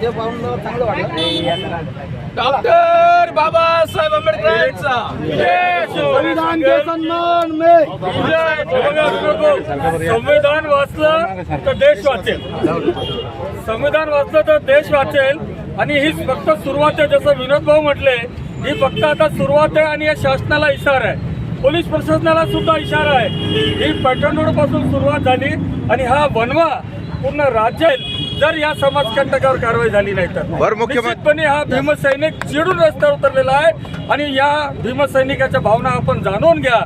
ते पाहून चांगलं वाटलं डॉक्टर बाबासाहेब आंबेडकरांचा. संविधान के सम्मान में. संविधान वाचलं तर देश वाचेल. संविधान वाचलं तर देश वाचेल. आणि ही फक्त सुरुवात आहे. जसं विनोद भाऊ म्हटले ही फक्त आता सुरुवात आहे आणि या शासनाला इशारा आहे. पोलीस प्रशासनाला सुद्धा इशारा आहे. ही पॅटर्न रोडपासून सुरुवात झाली आणि हा वनवा पूर्ण राज्य जर या समाजकंटकावर कारवाई झाली नाही तर निश्चितपणे हा भीमसैनिक चिडून रस्त्यावर उतरलेला आहे आणि या भीमसैनिकाच्या भावना आपण जाणून घ्या.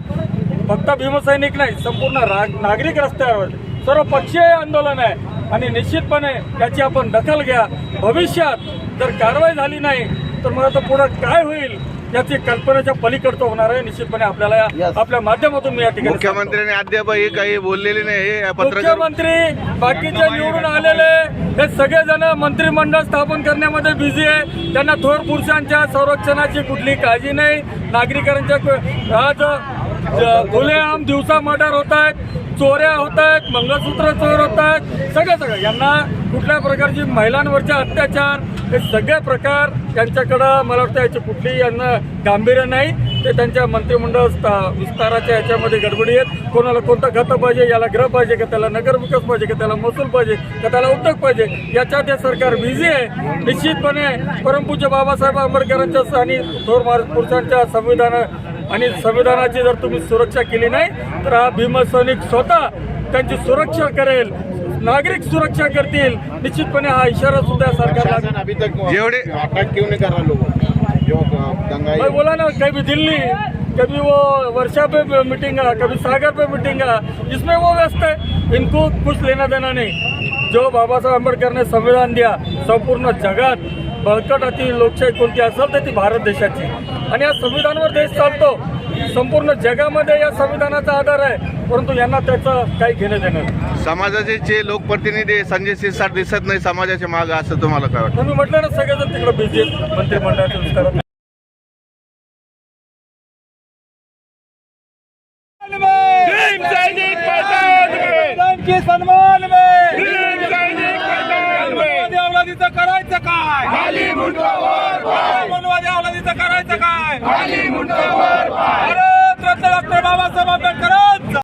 फक्त भीमसैनिक नाही संपूर्ण नागरिक रस्त्यावर. सर्व पक्षीय आंदोलन आहे आणि निश्चितपणे याची आपण दखल घ्या. भविष्यात जर कारवाई झाली नाही तर मग आता पुढे काय होईल? याची कल्पनेच्या पलीकडचं होणार आहे. निश्चितपणे आपल्याला. आपल्या माध्यमातून मी या ठिकाणी. मुख्यमंत्र्यांनी अद्याप हे काही बोललेले नाही हे पत्रकार मुख्यमंत्री बाकीचे निवडून आलेले हे सगळेजण मंत्रिमंडळ स्थापन करण्यामध्ये बिझी आहे. त्यांना थोर पुरुषांच्या संरक्षणाची कुठली काळजी नाही. नागरिकांच्या आज ज- खुलेआम दिवसा मर्डर होत आहेत. चोऱ्या होत आहेत मंगळसूत्र चोर होत आहेत सगळं सगळं. यांना कुठल्या प्रकारची महिलांवरचे अत्याचार हे सगळे प्रकार त्यांच्याकडं मला वाटतं याची कुठलीही यांना गांभीर्य नाही. ते त्यांच्या मंत्रिमंडळ विस्ताराच्या याच्यामध्ये गडबडी आहेत. कोणाला कोणतं खतं पाहिजे याला ग्रह पाहिजे का त्याला नगरविकास पाहिजे का त्याला महसूल पाहिजे का त्याला उद्योग पाहिजे याच्यात हे सरकार बिझी आहे. निश्चितपणे परमपूज्य बाबासाहेब आंबेडकरांच्या आणि थोर महाराज पुरुषांच्या संविधान आणि संविधानाची जर तुम्ही सुरक्षा केली नाही तर हा भीमसैनिक स्वतः त्यांची सुरक्षा करेल. नागरिक सुरक्षा करतील. निश्चितपणे हा इशारा सुद्धा सरकारला शासन अभी तक जेवढे- अटैक क्यों नहीं कर रहा लोगों को? जो दंगाई भाई बोला ना कभी दिल्ली कभी वो वर्षा पे मीटिंग कभी सागर पे मीटिंग जिसमें वो व्यस्त है। इनको कुछ लेना देना नहीं। जो बाबासाहेब आंबेडकर ने संविधान दिया संपूर्ण जगात बळकट अति लोकशाही कोणती असेल तर ती भारत देशाची आणि या संविधानावर देश चालतो संपूर्ण जगामध्ये या संविधानाचा आधार आहे परंतु यांना त्याचं काही घेणं देणं नाही. समाजाचे जे लोकप्रतिनिधी संजय शिरसाट दिसत नाही समाजाच्या मागे असं तुम्हाला काय वाटतं तुम्ही म्हटलं ना सगळेजण तिकडे बिझी आहेत मंत्रिमंडळाच्या विस्तारात संविधान के सम्मान में मनवादी अवलादीचं करायचं काय मनवादी अवलादीचं करायचं काय?